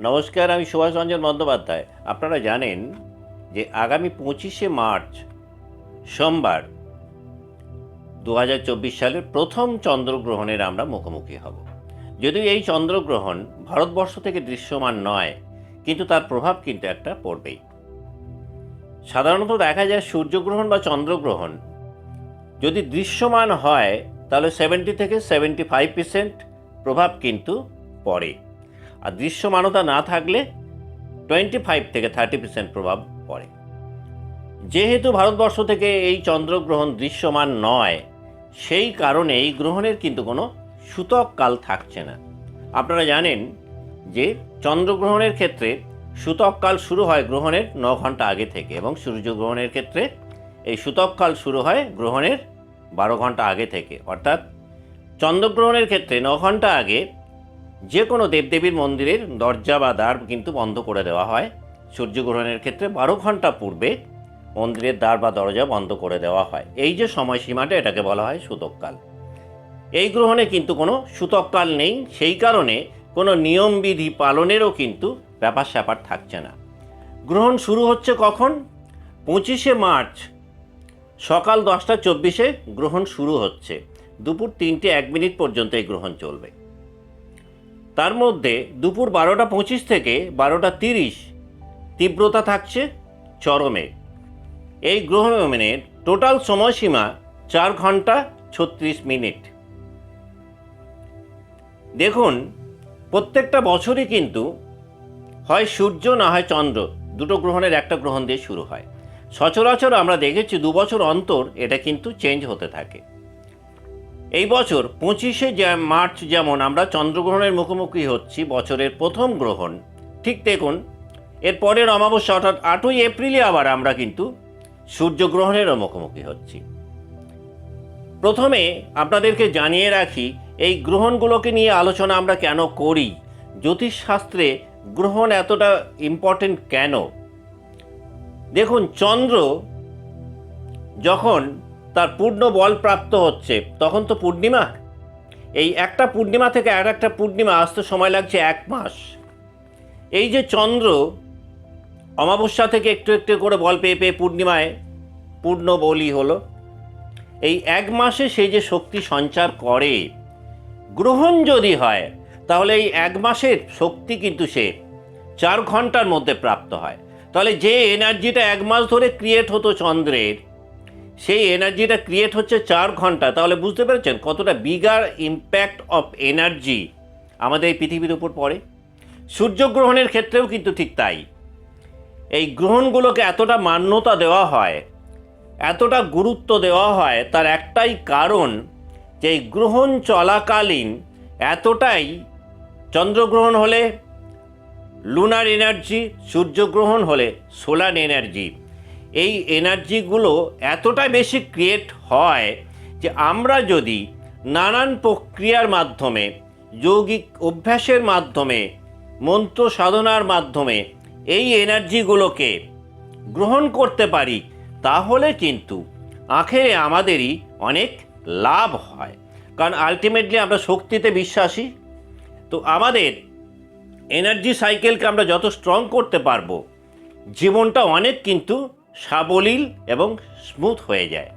নমস্কার, আমি সুভাষ রঞ্জন বন্দ্যোপাধ্যায়। আপনারা জানেন যে আগামী পঁচিশে মার্চ, সোমবার দু হাজার চব্বিশ সালের প্রথম চন্দ্রগ্রহণের আমরা মুখোমুখি হব। যদিও এই চন্দ্রগ্রহণ ভারতবর্ষ থেকে দৃশ্যমান নয়, কিন্তু তার প্রভাব কিন্তু একটা পড়বেই। সাধারণত দেখা যায় সূর্যগ্রহণ বা চন্দ্রগ্রহণ যদি দৃশ্যমান হয়, তাহলে সেভেন্টি থেকে সেভেন্টি ফাইভ প্রভাব কিন্তু পড়ে। আর দৃশ্যমানতা না থাকলে টোয়েন্টি ফাইভ থেকে থার্টি পার্সেন্ট প্রভাব পড়ে। যেহেতু ভারতবর্ষ থেকে এই চন্দ্রগ্রহণ দৃশ্যমান নয়, সেই কারণে এই গ্রহণের কিন্তু কোনো সূতক কাল থাকছে না। আপনারা জানেন যে চন্দ্রগ্রহণের ক্ষেত্রে সূতক কাল শুরু হয় গ্রহণের ন ঘণ্টা আগে থেকে এবং সূর্যগ্রহণের ক্ষেত্রে এই সূতক কাল শুরু হয় গ্রহণের বারো ঘণ্টা আগে থেকে। অর্থাৎ চন্দ্রগ্রহণের ক্ষেত্রে ন ঘণ্টা আগে যে কোনো দেবদেবীর মন্দিরের দরজা বা দ্বার কিন্তু বন্ধ করে দেওয়া হয়। সূর্যগ্রহণের ক্ষেত্রে বারো ঘণ্টা পূর্বে মন্দিরের দ্বার বা দরজা বন্ধ করে দেওয়া হয়। এই যে সময়সীমাটা এটাকে বলা হয় সুতককাল এই গ্রহণে কিন্তু কোনো সুতককাল নেই। সেই কারণে কোনো নিয়মবিধি পালনেরও কিন্তু ব্যাপার স্যাপার থাকছে না। গ্রহণ শুরু হচ্ছে কখন? পঁচিশে মার্চ, সকাল দশটা চব্বিশে গ্রহণ শুরু হচ্ছে। দুপুর তিনটে এক মিনিট পর্যন্ত এই গ্রহণ চলবে। তার মধ্যে দুপুর বারোটা পঁচিশ থেকে বারোটা তিরিশ তীব্রতা থাকছে চরমে। এই গ্রহণের টোটাল সময়সীমা চার ঘণ্টা ছত্রিশ মিনিট। দেখুন, প্রত্যেকটা বছরই কিন্তু হয় সূর্য, না হয় চন্দ্র। দুটো গ্রহণের একটা গ্রহণ দিয়ে শুরু হয়। সচরাচর আমরা দেখেছি দু বছর অন্তর এটা কিন্তু চেঞ্জ হতে থাকে। এই বছর পঁচিশে মার্চ যেমন আমরা চন্দ্রগ্রহণের মুখোমুখি হচ্ছি বছরের প্রথম গ্রহণ, ঠিক দেখুন। এর পরের অমাবস্যা অর্থাৎ আটই এপ্রিলে আবার আমরা কিন্তু সূর্যগ্রহণেরও মুখোমুখি হচ্ছি। প্রথমে আপনাদেরকে জানিয়ে রাখি, এই গ্রহণগুলোকে নিয়ে আলোচনা আমরা কেন করি? জ্যোতিষশাস্ত্রে গ্রহণ এতটা ইম্পর্টেন্ট কেন? দেখুন, চন্দ্র যখন তার পূর্ণ বল প্রাপ্ত হচ্ছে। তখন তো পূর্ণিমা? এই একটা পূর্ণিমা থেকে আর একটা পূর্ণিমা আসতে সময় লাগছে এক মাস। এই যে চন্দ্র, অমাবস্যা থেকে একটু একটু করে বল পেয়ে পেয়ে পূর্ণিমায় পূর্ণ বলি হলো। এই এক মাসে সে যে শক্তি সঞ্চার করে, গ্রহণ যদি হয়, তাহলে এই এক মাসের শক্তি কিন্তু সে চার ঘণ্টার মধ্যে প্রাপ্ত হয়। তাহলে যে এনার্জিটা এক মাস ধরে ক্রিয়েট হতো চন্দ্রের সেই এনার্জিটা ক্রিয়েট হচ্ছে চার ঘণ্টা। তাহলে বুঝতে পেরেছেন কতটা বিগার ইম্প্যাক্ট অফ এনার্জি আমাদের এই পৃথিবীর উপর পড়ে। সূর্যগ্রহণের ক্ষেত্রেও কিন্তু ঠিক তাই। এই গ্রহণগুলোকে এতটা মান্যতা দেওয়া হয়, এতটা গুরুত্ব দেওয়া হয়, তার একটাই কারণ যে এই গ্রহণ চলাকালীন এতটাই চন্দ্রগ্রহণ হলে লুনার এনার্জি সূর্যগ্রহণ হলে সোলার এনার্জি এই এনার্জিগুলো এতটা বেশি ক্রিয়েট হয় যে আমরা যদি নানান প্রক্রিয়ার মাধ্যমে, যৌগিক অভ্যাসের মাধ্যমে, মন্ত্র সাধনার মাধ্যমে এই এনার্জিগুলোকে গ্রহণ করতে পারি, তাহলে কিন্তু আখেরে আমাদেরই অনেক লাভ হয়। কারণ আলটিমেটলি আমরা শক্তিতে বিশ্বাসী। তো আমাদের এনার্জি সাইকেলকে আমরা যত স্ট্রং করতে পারব, জীবনটা অনেক কিন্তু সাবলীল এবং স্মুথ হয়ে যায়।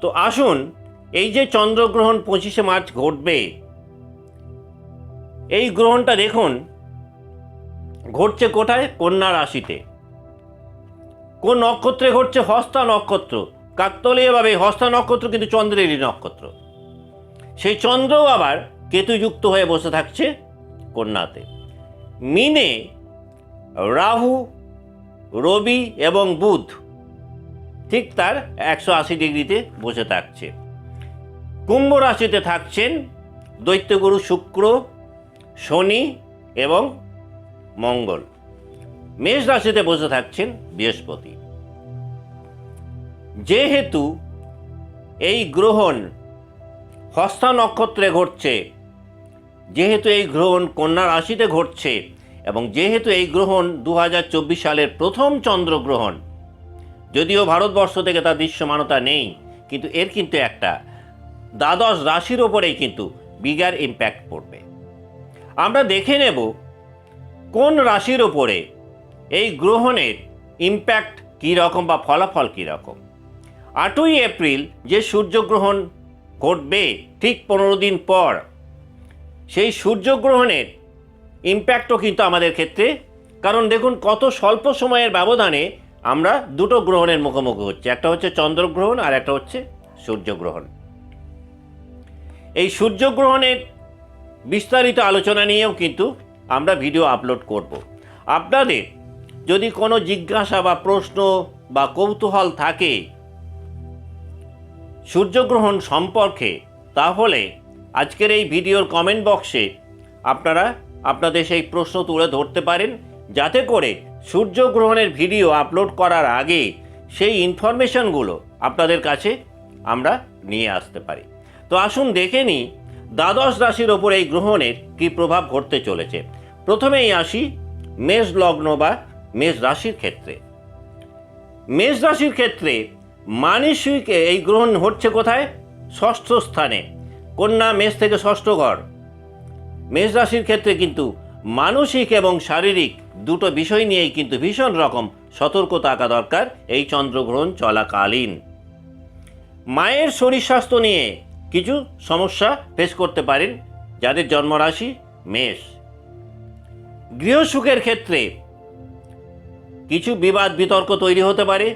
তো আসুন, এই যে চন্দ্রগ্রহণ পঁচিশে মার্চ ঘটবে, এই গ্রহণটা দেখুন, ঘটছে কোথায়? কন্যা রাশিতে। কোন নক্ষত্রে ঘটছে? হস্তা নক্ষত্র। কাকতলীয়ভাবে হস্তা নক্ষত্র, কিন্তু চন্দ্রেরই নক্ষত্র। সেই চন্দ্রও আবার কেতুযুক্ত হয়ে বসে থাকছে কন্যাতে। মিনে রাহু রবি এবং বুধ। ঠিক তার একশো আশি ডিগ্রিতে বসে থাকছে। কুম্ভ রাশিতে থাকছেন দৈত্যগুরু শুক্র, শনি এবং মঙ্গল। মেষ রাশিতে বসে থাকছেন বৃহস্পতি। যেহেতু এই গ্রহণ হস্তা নক্ষত্রে ঘটছে, যেহেতু এই গ্রহণ কন্যা রাশিতে ঘটছে এবং যেহেতু এই গ্রহণ দু হাজার চব্বিশ সালের প্রথম চন্দ্রগ্রহণ, যদিও ভারতবর্ষ থেকে তার দৃশ্যমানতা নেই, কিন্তু এর কিন্তু একটা দ্বাদশ রাশির ওপরেই কিন্তু বিগার ইম্প্যাক্ট পড়বে। আমরা দেখে নেব কোন রাশির ওপরে এই গ্রহণের ইম্প্যাক্ট রকম বা ফলাফল কী রকম আটই এপ্রিল যে সূর্যগ্রহণ ঘটবে ঠিক পনেরো দিন পর, সেই সূর্যগ্রহণের ইম্প্যাক্টও কিন্তু আমাদের ক্ষেত্রে। কারণ দেখুন, কত স্বল্প সময়ের ব্যবধানে আমরা দুটো গ্রহণের মুখোমুখি হচ্ছে। একটা হচ্ছে চন্দ্রগ্রহণ আর একটা হচ্ছে সূর্যগ্রহণ। এই সূর্যগ্রহণের বিস্তারিত আলোচনা নিয়েও কিন্তু আমরা ভিডিও আপলোড করব। আপনাদের যদি কোনো জিজ্ঞাসা বা প্রশ্ন বা কৌতূহল থাকে সূর্যগ্রহণ সম্পর্কে, তাহলে আজকের এই ভিডিওর কমেন্ট বক্সে আপনারা আপনাদের সেই প্রশ্ন তুলে ধরতে পারেন, যাতে করে সূর্যগ্রহণের ভিডিও আপলোড করার আগে সেই ইনফরমেশনগুলো আপনাদের কাছে আমরা নিয়ে আসতে পারি। তো আসুন দেখে নিই, দ্বাদশ রাশির ওপর এই গ্রহণের কী প্রভাব ঘটতে চলেছে। প্রথমেই আসি মেষ লগ্ন বা মেষ রাশির ক্ষেত্রে। মেষ রাশির ক্ষেত্রে মানসিক এই গ্রহণ হচ্ছে কোথায়? ষষ্ঠ স্থানে। কন্যা মেষ থেকে ষষ্ঠ ঘর। মেষ রাশির ক্ষেত্রে কিন্তু মানসিক এবং শারীরিক দুটো বিষয় নিয়েই কিন্তু ভীষণ রকম সতর্ক থাকা দরকার এই চন্দ্রগ্রহণ চলাকালীন। মায়ের শরীর স্বাস্থ্য নিয়ে কিছু সমস্যা ফেস করতে পারেন যাদের জন্মরাশি মেষ। গৃহসুখের ক্ষেত্রে কিছু বিবাদ বিতর্ক তৈরি হতে পারে।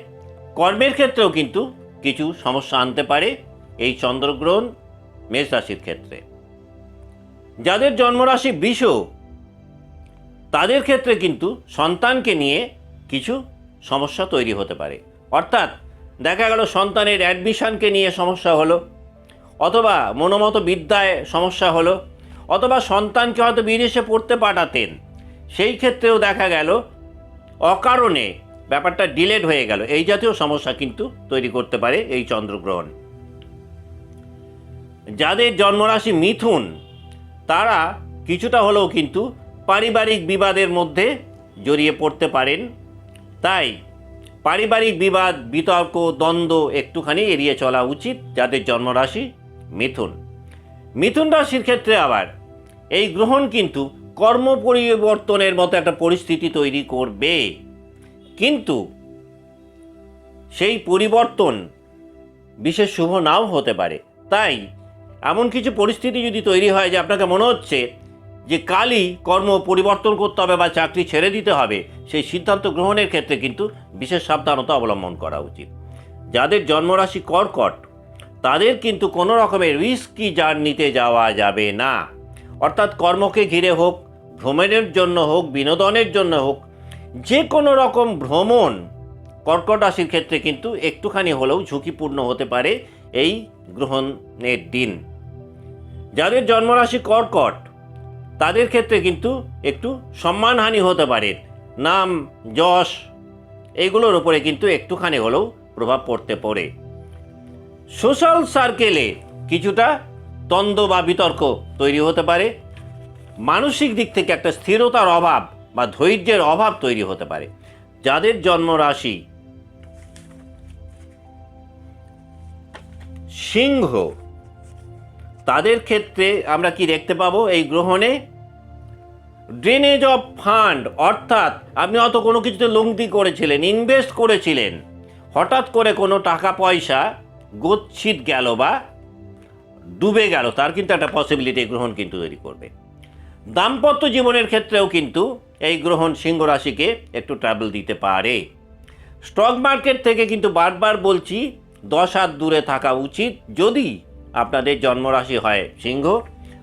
কর্মের ক্ষেত্রেও কিন্তু কিছু সমস্যা আনতে পারে এই চন্দ্রগ্রহণ মেষ রাশির ক্ষেত্রে। যাদের জন্মরাশি বৃষ, তাদের ক্ষেত্রে কিন্তু সন্তানকে নিয়ে কিছু সমস্যা তৈরি হতে পারে। অর্থাৎ দেখা গেল সন্তানের অ্যাডমিশনকে নিয়ে সমস্যা হলো, অথবা মনোমত বিদ্যায় সমস্যা হলো, অথবা সন্তানকে হয়তো বিদেশে পড়তে পাঠাতেন। সেই ক্ষেত্রেও দেখা গেল অকারণে ব্যাপারটা ডিলেড হয়ে গেল। এই জাতীয় সমস্যা কিন্তু তৈরি করতে পারে এই চন্দ্রগ্রহণ। যাদের জন্মরাশি মিথুন তারা কিছুটা হলেও কিন্তু পারিবারিক বিবাদের মধ্যে জড়িয়ে পড়তে পারেন। তাই পারিবারিক বিবাদ, বিতর্ক, দ্বন্দ্ব একটুখানি এড়িয়ে চলা উচিত যাদের জন্মরাশি মিথুন। মিথুন রাশির ক্ষেত্রে আবার এই গ্রহণ কিন্তু কর্ম পরিবর্তনের মতো একটা পরিস্থিতি তৈরি করবে। কিন্তু সেই পরিবর্তন বিশেষ শুভ নাও হতে পারে। তাই এমন কিছু পরিস্থিতি যদি তৈরি হয় যে আপনাকে মনে হচ্ছে যে কালই কর্ম পরিবর্তন করতে হবে বা চাকরি ছেড়ে দিতে হবে, সেই সিদ্ধান্ত গ্রহণের ক্ষেত্রে কিন্তু বিশেষ সাবধানতা অবলম্বন করা উচিত। যাদের জন্মরাশি কর্কট, তাদের কিন্তু কোনো রকমের রিস্কি জার্নিতে যাওয়া যাবে না। অর্থাৎ কর্মকে ঘিরে হোক, ভ্রমণের জন্য হোক, বিনোদনের জন্য হোক, যে কোনো রকম ভ্রমণ কর্কট রাশির ক্ষেত্রে কিন্তু একটুখানি হলেও ঝুঁকিপূর্ণ হতে পারে এই গ্রহণের দিন। যাদের জন্মরাশি কর্কট, তাদের ক্ষেত্রে কিন্তু একটু সম্মানহানি হতে পারে। নাম, যশ, এগুলোর উপরে কিন্তু একটুখানি হলেও প্রভাব পড়তে পারে সোশ্যাল সার্কেলে কিছুটা দ্বন্দ্ব বা বিতর্ক তৈরি হতে পারে। মানসিক দিক থেকে একটা স্থিরতার অভাব বা ধৈর্যের অভাব তৈরি হতে পারে। যাদের জন্মরাশি সিংহ তাদের ক্ষেত্রে আমরা কি দেখতে পাবো? এই গ্রহণে ড্রেনেজ অফ ফান্ড অর্থাৎ আপনি অত কোনো কিছুতে লুঙ্গি করেছিলেন ইনভেস্ট করেছিলেন, হঠাৎ করে কোনো টাকা পয়সা গচ্ছিত গেল বা ডুবে গেল, তার কিন্তু একটা পসিবিলিটি গ্রহণ কিন্তু তৈরি করবে। দাম্পত্য জীবনের ক্ষেত্রেও কিন্তু এই গ্রহণ সিংহ রাশিকে একটু ট্রাভেল দিতে পারে। স্টক মার্কেট থেকে কিন্তু বারবার বলছি, দশ হাত দূরে থাকা উচিত। যদি আপনাদের জন্মরাশি হয় সিংহ।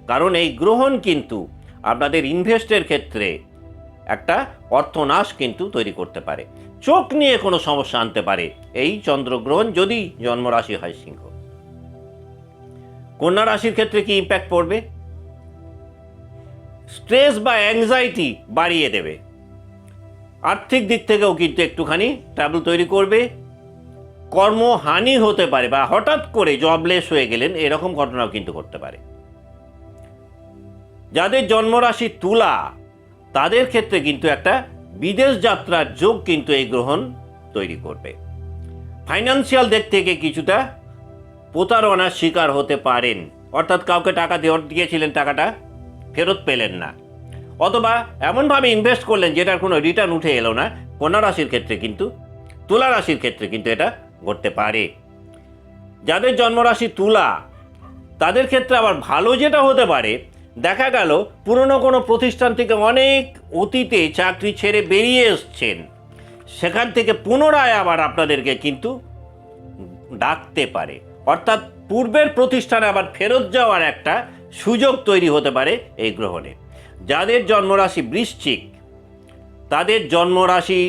কারণ এই গ্রহণ কিন্তু আপনাদের ইনভেস্টের ক্ষেত্রে একটা অর্থনাশ কিন্তু তৈরি করতে পারে। চোখ নিয়ে কোনো সমস্যা আনতে পারে এই চন্দ্রগ্রহণ যদি জন্মরাশি হয় সিংহ। কন্যা রাশির ক্ষেত্রে কি ইম্প্যাক্ট পড়বে? স্ট্রেস বা অ্যাংজাইটি বাড়িয়ে দেবে। আর্থিক দিক থেকেও কিন্তু একটুখানি ট্রাবল তৈরি করবে। কর্মহানি হতে পারে বা হঠাৎ করে জবলেস হয়ে গেলেন, এরকম ঘটনাও কিন্তু ঘটতে পারে। যাদের জন্মরাশি তুলা, তাদের ক্ষেত্রে কিন্তু একটা বিদেশ যাত্রার যোগ কিন্তু এই গ্রহণ তৈরি করবে। ফাইন্যান্সিয়াল দিক থেকে কিছুটা প্রতারণার শিকার হতে পারেন। অর্থাৎ কাউকে টাকা দিয়েছিলেন টাকাটা, ফেরত পেলেন না। অথবা এমনভাবে ইনভেস্ট করলেন, যেটার কোনো রিটার্ন উঠে এলো না, কন্যা রাশির ক্ষেত্রে কিন্তু, তুলা রাশির ক্ষেত্রে কিন্তু এটা ঘটতে পারে। যাদের জন্মরাশি তুলা, তাদের ক্ষেত্রে আবার ভালো যেটা হতে পারে, দেখা গেল পুরনো কোনো প্রতিষ্ঠান থেকে অনেক অতীতে চাকরি ছেড়ে বেরিয়ে এসছেন। সেখান থেকে পুনরায় আবার আপনাদেরকে কিন্তু ডাকতে পারে। অর্থাৎ পূর্বের প্রতিষ্ঠানে আবার ফেরত যাওয়ার একটা সুযোগ তৈরি হতে পারে এই গ্রহণে। যাদের জন্মরাশি বৃশ্চিক, তাদের জন্মরাশি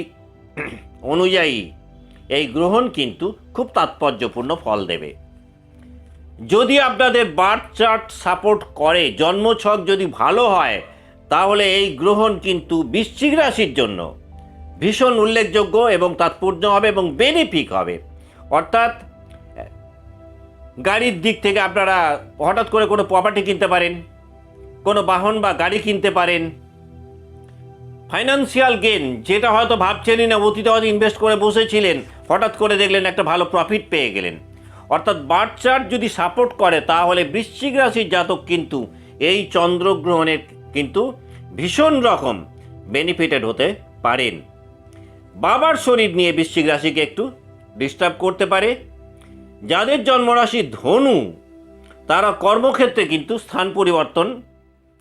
অনুযায়ী এই গ্রহণ কিন্তু খুব তাৎপর্যপূর্ণ ফল দেবে। যদি আপনাদের বার্থ চার্ট সাপোর্ট করে, জন্মছক যদি ভালো হয়, তাহলে এই গ্রহণ কিন্তু বৃশ্চিক রাশির জন্য ভীষণ উল্লেখযোগ্য এবং তাৎপর্য হবে এবং বেনিফিক হবে। অর্থাৎ, গাড়ির দিক থেকে আপনারা হঠাৎ করে কোনো প্রপার্টি কিনতে পারেন, কোনো বাহন বা গাড়ি কিনতে পারেন ফাইন্যান্সিয়াল গেন যেটা হয়তো ভাবছেনই না, অতীতে হয়তো ইনভেস্ট করে বসেছিলেন, হঠাৎ করে দেখলেন একটা ভালো প্রফিট পেয়ে গেলেন। অর্থাৎ বার্থ চার্ট যদি সাপোর্ট করে, তাহলে বৃশ্চিক রাশির জাতক কিন্তু এই চন্দ্রগ্রহণের কিন্তু ভীষণ রকম বেনিফিটেড হতে পারেন। বাবার শরীর নিয়ে বৃশ্চিক রাশিকে একটু ডিস্টার্ব করতে পারে। যাদের জন্মরাশি ধনু, তারা কর্মক্ষেত্রে কিন্তু স্থান পরিবর্তন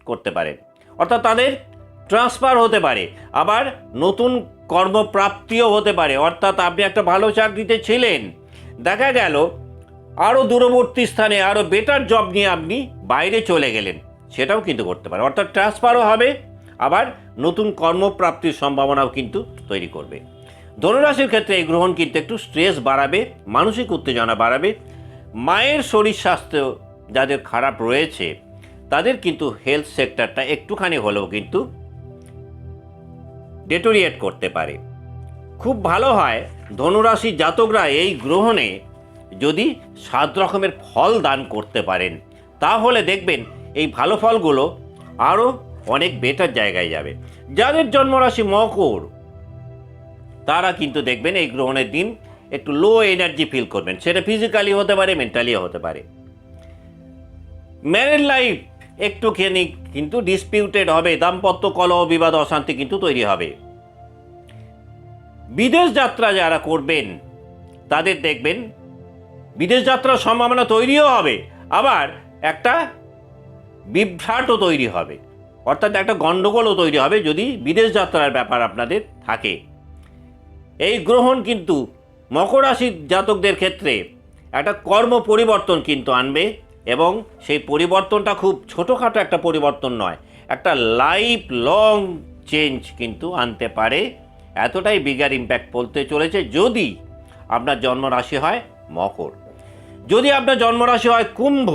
করতে পারে। অর্থাৎ তাদের ট্রান্সফার হতে পারে, আবার নতুন কর্মপ্রাপ্তিও হতে পারে, অর্থাৎ আপনি একটা ভালো চাকরিতে ছিলেন। দেখা গেল আরও দূরবর্তী স্থানে আরও বেটার জব নিয়ে আপনি বাইরে চলে গেলেন, সেটাও কিন্তু করতে পারে। অর্থাৎ ট্রান্সফারও হবে, আবার নতুন কর্মপ্রাপ্তির সম্ভাবনাও কিন্তু তৈরি করবে। ধনুরাশির ক্ষেত্রে এই গ্রহণ কিন্তু একটু স্ট্রেস বাড়াবে, মানসিক উত্তেজনা বাড়াবে। মায়ের শরীর স্বাস্থ্য যাদের খারাপ রয়েছে, তাদের কিন্তু হেলথ সেক্টরটা একটুখানি হলেও কিন্তু ডেটোরিয়েট করতে পারে। খুব ভালো হয়, ধনুরাশি জাতকরা এই গ্রহণে যদি সাত রকমের ফল দান করতে পারেন। তাহলে দেখবেন এই ভালো ফলগুলো আরও অনেক বেটার জায়গায় যাবে। যাদের জন্মরাশি মকর, তারা কিন্তু দেখবেন এই গ্রহণের দিন একটু লো এনার্জি ফিল করবেন। সেটা ফিজিক্যালি হতে পারে মেন্টালিও হতে পারে। ম্যারেড লাইফ একটুখানি কিন্তু ডিসপিউটেড হবে। দাম্পত্য কলহ, বিবাদ, অশান্তি কিন্তু তৈরি হবে। বিদেশ যাত্রা যারা করবেন, তাদের দেখবেন বিদেশ যাত্রার সম্ভাবনা তৈরিও হবে। আবার একটা বিভ্রাটও তৈরি হবে। অর্থাৎ একটা গণ্ডগোলও তৈরি হবে যদি বিদেশ যাত্রার ব্যাপার আপনাদের থাকে। এই গ্রহণ কিন্তু মকর রাশির জাতকদের ক্ষেত্রে একটা কর্ম পরিবর্তন কিন্তু আনবে। এবং সেই পরিবর্তনটা খুব ছোটোখাটো একটা পরিবর্তন নয়, একটা লাইফ লং চেঞ্জ কিন্তু আনতে পারে। এতটাই বিগার ইম্প্যাক্ট বলতে চলেছে যদি আপনার জন্মরাশি হয় মকর। যদি আপনার জন্মরাশি হয় কুম্ভ,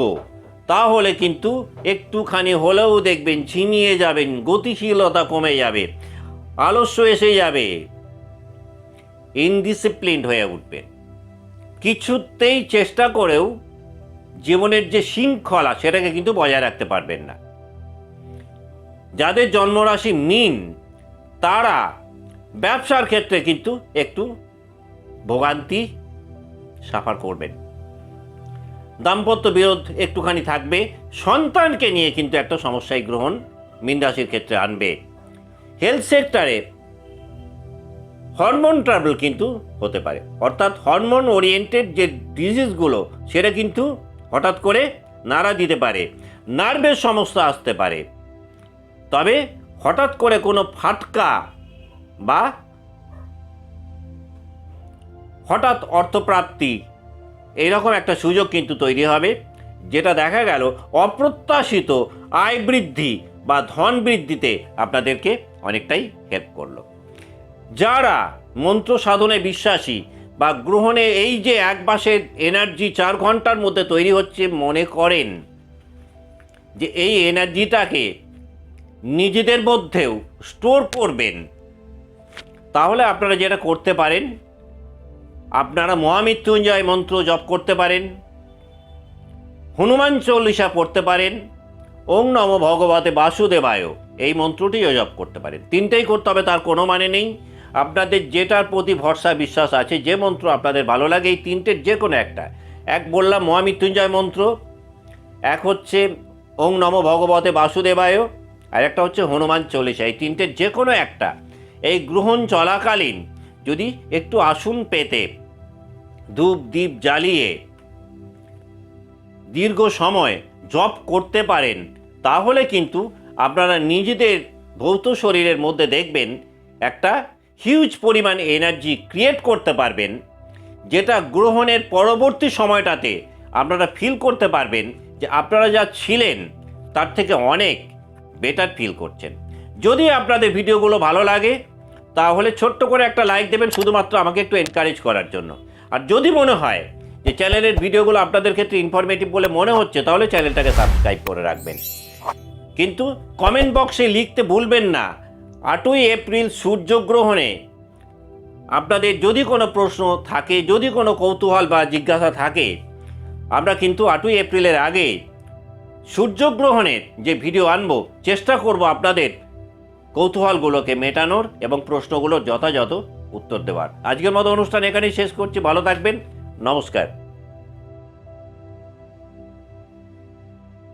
তাহলে কিন্তু একটুখানি হলেও দেখবেন ঝিমিয়ে যাবেন, গতিশীলতা কমে যাবে, আলস্য এসে যাবে ইনডিসিপ্লিনড হয়ে উঠবেন। কিছুতেই চেষ্টা করেও জীবনের যে শৃঙ্খলা, সেটাকে কিন্তু বজায় রাখতে পারবেন না। যাদের জন্মরাশি মিন, তারা ব্যবসার ক্ষেত্রে কিন্তু একটু ভোগান্তি সাফার করবেন। দাম্পত্য বিরোধ একটুখানি থাকবে, সন্তানকে নিয়ে কিন্তু একটা সমস্যায় গ্রহণ মিন রাশির ক্ষেত্রে আনবে। হেলথ সেক্টরে হরমোন ট্রাবল কিন্তু হতে পারে। অর্থাৎ হরমোন ওরিয়েন্টেড যে ডিজিজগুলো সেটা কিন্তু হঠাৎ করে নাড়া দিতে পারে, নার্ভের সমস্যা আসতে পারে। তবে হঠাৎ করে কোনো ফাটকা বা হঠাৎ অর্থপ্রাপ্তি এইরকম একটা সুযোগ কিন্তু তৈরি হবে, যেটা দেখা গেল অপ্রত্যাশিত আয় বৃদ্ধি বা ধন বৃদ্ধিতে আপনাদেরকে অনেকটাই হেল্প করল। যারা মন্ত্র সাধনে বিশ্বাসী বা গ্রহণে এই যে এক মাসের এনার্জি চার ঘণ্টার মধ্যে তৈরি হচ্ছে মনে করেন যে এই এনার্জিটাকে নিজেদের মধ্যেও স্টোর করবেন। তাহলে আপনারা যেটা করতে পারেন, আপনারা মহামৃত্যুঞ্জয় মন্ত্র জপ করতে পারেন, হনুমান চল্লিশা পড়তে পারেন, ওং নম ভগবতে বাসুদেবায় এই মন্ত্রটিও জপ করতে পারেন। তিনটেই করতে হবে, তার কোনো মানে নেই। আপনাদের যেটার প্রতি ভরসা বিশ্বাস আছে, যে মন্ত্র আপনাদের ভালো লাগে, এই তিনটের যে কোনো একটা। এক বললাম মহামৃত্যুঞ্জয় মন্ত্র, এক হচ্ছে, ওং নম ভগবতে বাসুদেবায়, আর একটা হচ্ছে হনুমান চল্লিশা। এই তিনটের যে কোনো একটা। এই গ্রহণ চলাকালীন যদি একটু আসুন পেতে, ধূপ দ্বীপ জ্বালিয়ে দীর্ঘ সময় জপ করতে পারেন, তাহলে কিন্তু আপনারা নিজেদের ভৌত শরীরের মধ্যে দেখবেন একটা হিউজ পরিমাণ এনার্জি ক্রিয়েট করতে পারবেন, যেটা গ্রহণের পরবর্তী সময়টাতে আপনারা ফিল করতে পারবেন যে আপনারা যা ছিলেন, তার থেকে অনেক বেটার ফিল করছেন। যদি আপনাদের ভিডিওগুলো ভালো লাগে, তাহলে ছোট্ট করে একটা লাইক দেবেন, শুধুমাত্র আমাকে একটু এনকারেজ করার জন্য। আর যদি মনে হয় যে চ্যানেলের ভিডিওগুলো আপনাদের ক্ষেত্রে ইনফরমেটিভ বলে মনে হচ্ছে, তাহলে চ্যানেলটাকে সাবস্ক্রাইব করে রাখবেন। কিন্তু কমেন্ট বক্সে লিখতে ভুলবেন না আটই এপ্রিল সূর্যগ্রহণে। আপনাদের যদি কোনো প্রশ্ন থাকে, যদি কোনো কৌতূহল বা জিজ্ঞাসা থাকে, আমরা কিন্তু আটই এপ্রিলের আগে সূর্যগ্রহণের যে ভিডিও আনব, চেষ্টা করব আপনাদের কৌতূহলগুলোকে মেটানোর এবং প্রশ্নগুলোর যথাযথ উত্তর দেওয়ার। আজকের মতো অনুষ্ঠান এখানেই শেষ করছি। ভালো থাকবেন। নমস্কার।